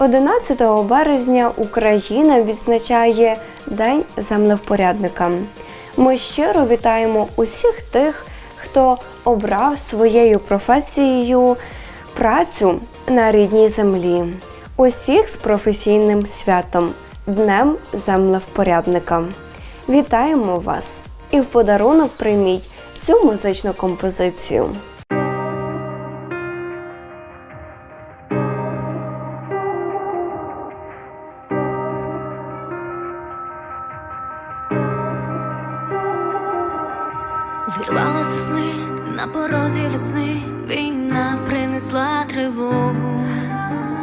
11 березня Україна відзначає День землевпорядника. Ми щиро вітаємо усіх тих, хто обрав своєю професією працю на рідній землі. Усіх з професійним святом Днем землевпорядника. Вітаємо вас! І в подарунок прийміть цю музичну композицію. Вірвалась у сни на порозі весни, війна принесла тривогу.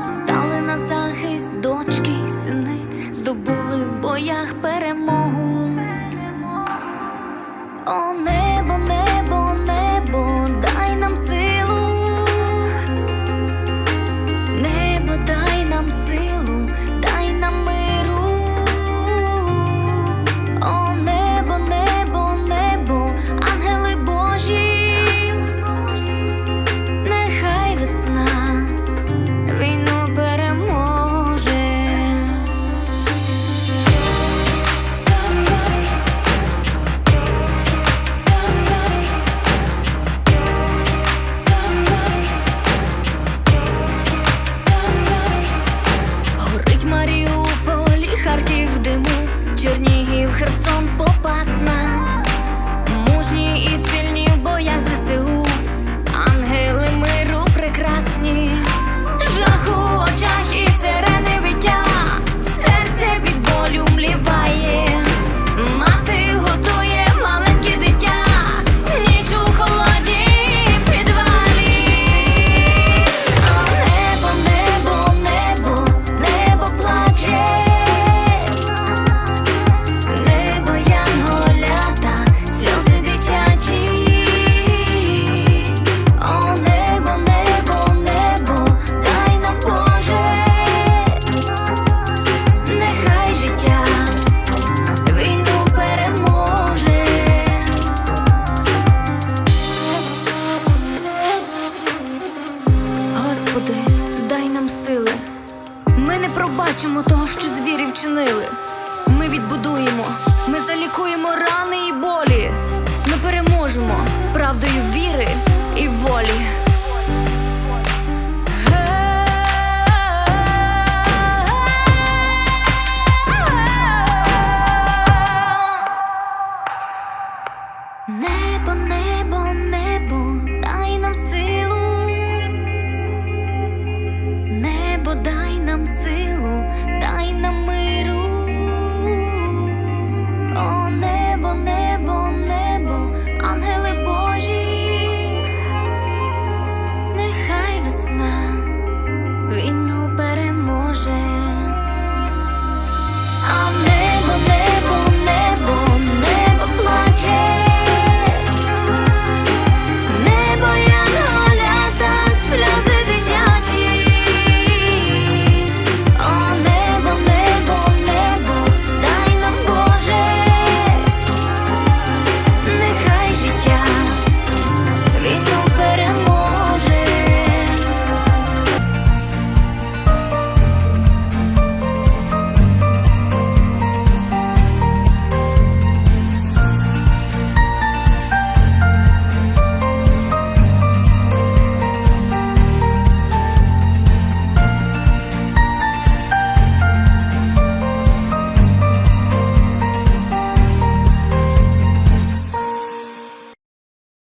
Стали на захист дочки й сини, здобули в боях перемогу. О, Херсон, Попасна, Господи, дай нам сили. Ми не пробачимо того, що звірі вчинили. Ми відбудуємо, ми залікуємо рани і болі. Ми переможемо правдою віри і волі. Небо, небо, небо, дай нам сили.